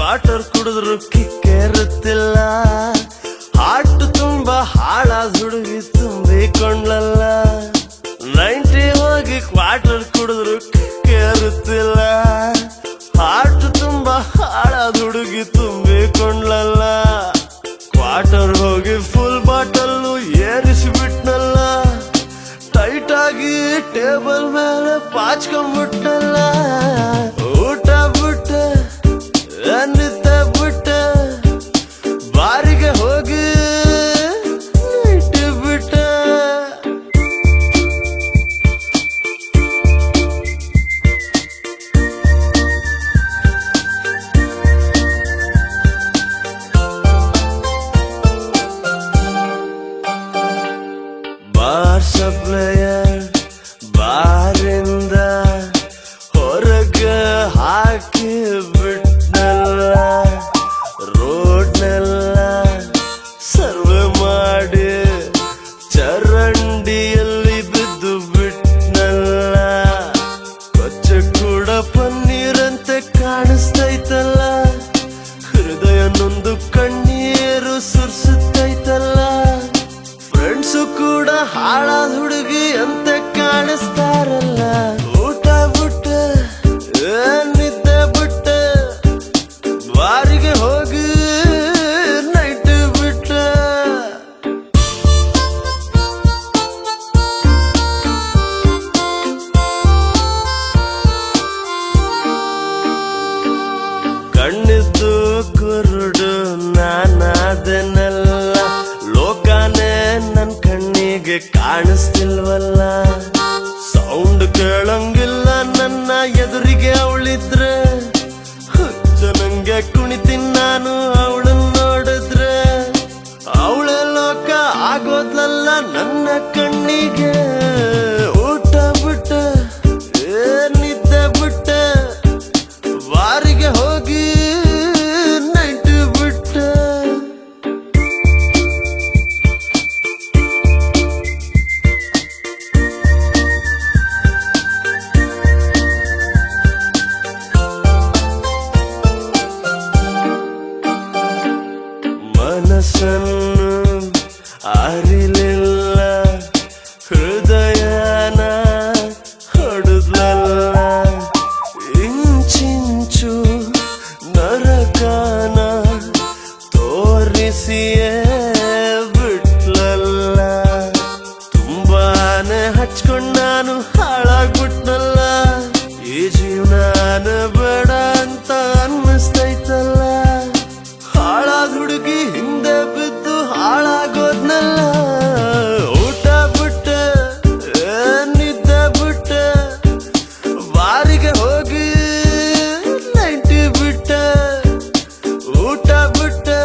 Water ಕುಡಿದ್ರು ಕಿಕ್ಕೇರುತ್ತಿಲ್ಲ ಹಾಟು ತುಂಬ ಹಾಳ ಹುಡುಗಿ ತುಂಬಿಕೊಂಡ್ಲಲ್ಲ ನೈಂಟಿ ಹೋಗಿ ಕ್ವಾಟರ್ ಕುಡಿದ್ರು ಕಿಕ್ಕೇರುತ್ತಿಲ್ಲ ಹಾಟು ತುಂಬ ಹಾಳ ಹುಡುಗಿ ತುಂಬಿಕೊಂಡ್ಲಲ್ಲ ಕ್ವಾಟರ್ ಹೋಗಿ ಫುಲ್ ಬಾಟಲ್ಲು ಏರಿಸಿಬಿಟ್ನಲ್ಲ ಟೈಟ್ ಆಗಿ ಟೇಬಲ್ ಮೇಲೆ ಪಾಚ್ಕೊಂಡ್ಬಿಟ್ನಲ್ಲ. ಬಾರ್ ಸಪ್ಲೈಯರ್ ಬಾರಿಂದ ಹೊರಗ ಹಾಕಿ ಬಿಟ್ಟಲ್ಲ ರೋಡ್ನೆಲ್ಲ ಸರ್ವೆ ಮಾಡಿ ಚರಂಡಿಯಲ್ಲಿ ಬಿದ್ದು ಬಿಟ್ಟನಲ್ಲ ಕೊಚ್ಚ ಕೂಡ ಪನ್ನೀರಂತೆ ಕಾಣಿಸ್ತೈತಲ್ಲ ಕೂಡ ಕಾಣಿಸ್ತಿಲ್ವಲ್ಲ? ಸೌಂಡ್ ಕೇಳಂಗಿಲ್ಲ ನನ್ನ ಎದುರಿಗೆ ಅವಳಿದ್ರೆ. ನಂಗೆ ಕುಣಿತಿನ್ ನಾನು ಅವಳನ್ನ ನೋಡಿದ್ರೆ. ಅವಳ ಲೋಕ ಆಗೋದಲ್ಲ ನನ್ನ ಕಣ್ಣಿಗೆ. ಮನಸ್ಸನ್ನು ಅರಿಲಿಲ್ಲ, ಹೃದಯನ ಹೊಡೆದಲ್ಲ ಇಂಚಿಂಚು ನರಕನ ತೋರಿಸಿಯೇ ಬಿಟ್ಲಲ್ಲ. ತುಂಬಾನೇ ಹಚ್ಕೊಂಡು ನಾನು ಹಾಳಾಗ್ಬಿಟ್ನಲ್ಲ. ಈ ಜೀವನ ಬೇಡ ಅಂತ ಅನ್ನಿಸ್ತೈತಲ್ಲ. ಹಾಳಾದ ಹುಡುಗಿ விட்டு